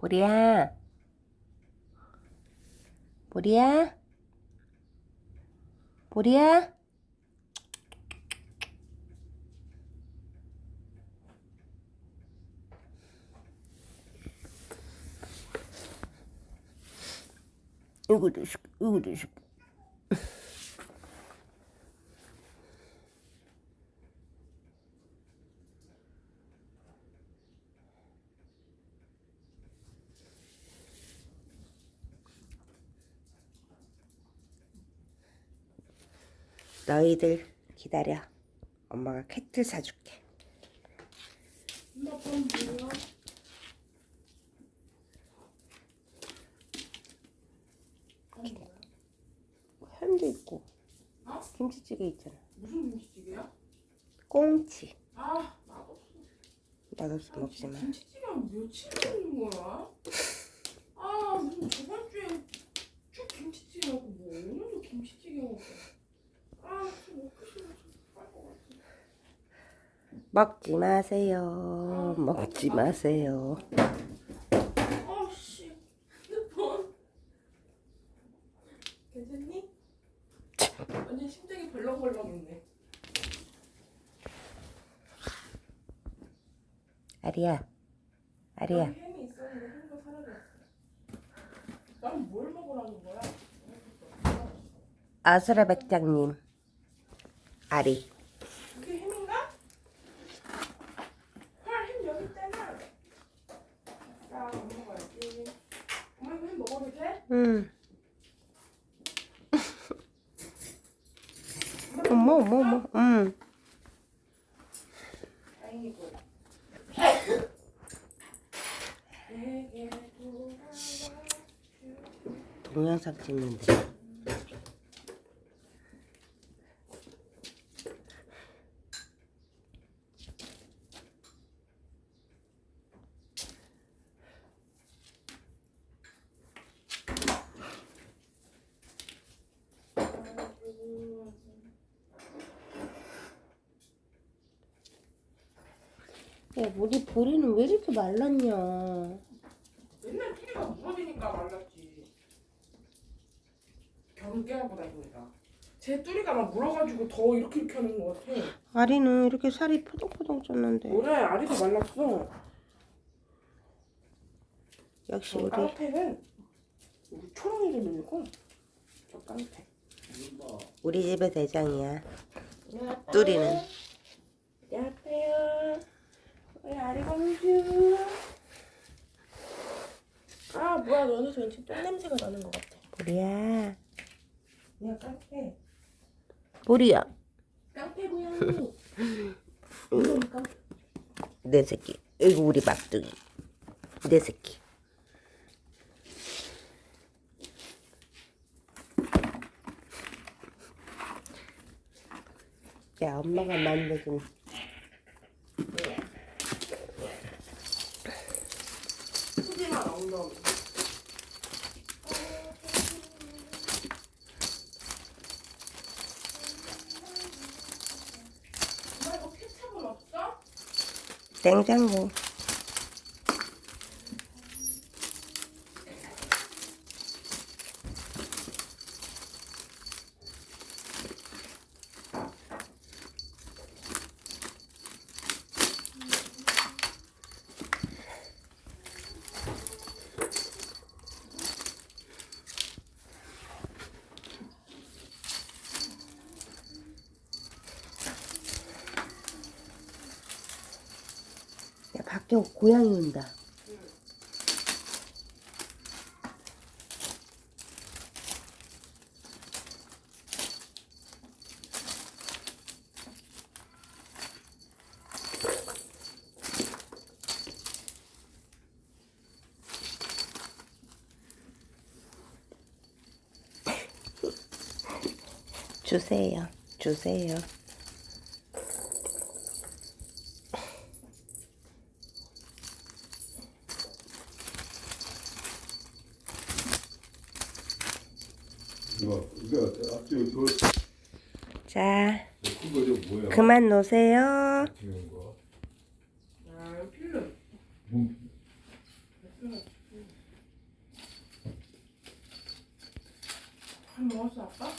보리야. 보리야. 보리야. 이거도 식, 이거도 식. 너희들 기다려. 엄마가 캣틀 사줄게. 햄도 있고 어? 김치찌개 있잖아. 무슨 김치찌개야? 꽁치. 아, 맛없어. 맛없어 먹지 마. 김치찌개가 며칠 먹는 거야? 아, 무슨 저번 주에 쭉 김치찌개 먹고 뭐 오늘도 김치찌개 먹고. 아, 좀 먹고 싶어. 좀빨것 같아. 먹지 마세요. 먹지 마세요. 아, 씨. 핸드폰. 괜찮니? 완전 심장이 벌렁벌렁했네. 아리야. 아리야. 여기 햄이 있었는데 햄도 사라졌어. 난뭘 먹으라는 거야? 아수라 백장님. 아리. 그게 햄인가? 헐, 햄 여기 있잖아. 야, 안 먹어야지. 엄마 이거 햄 먹어도 돼? 응. 어머 어머 어머. 응. 동영상 찍는데. 야, 우리 보리는 왜 이렇게 말랐냐? 맨날 뚜리가 무너지니까 말랐지. 겨울 깨하고 다니니까. 제 뚜리가 막 물어가지고 더 이렇게 이렇게 하는 것 같아. 아리는 이렇게 살이 포동포동 쪘는데. 뭐래, 아리도 말랐어. 역시 저 우리 깡패는 우리 초롱이 이름이고 저 깡패. 우리 집의 대장이야. 뚜리는. 안녕하세요. 우리 아리 공주. 너는 왠지 똥 냄새가 나는 것 같아. 보리야. 야 깡패. 보리야. 깡패 고양이. 이놈 깡패. 내 새끼. 이거 우리 막둥이. 내 새끼. 야, 엄마가 만들긴 푸짐한 엉덩이. 엄마 이거 케첩은 없어? 냉장고. 야, 밖에 고양이 온다. 주세요. 주세요. 자, 그만 놓으세요. 아, 먹었어 아빠?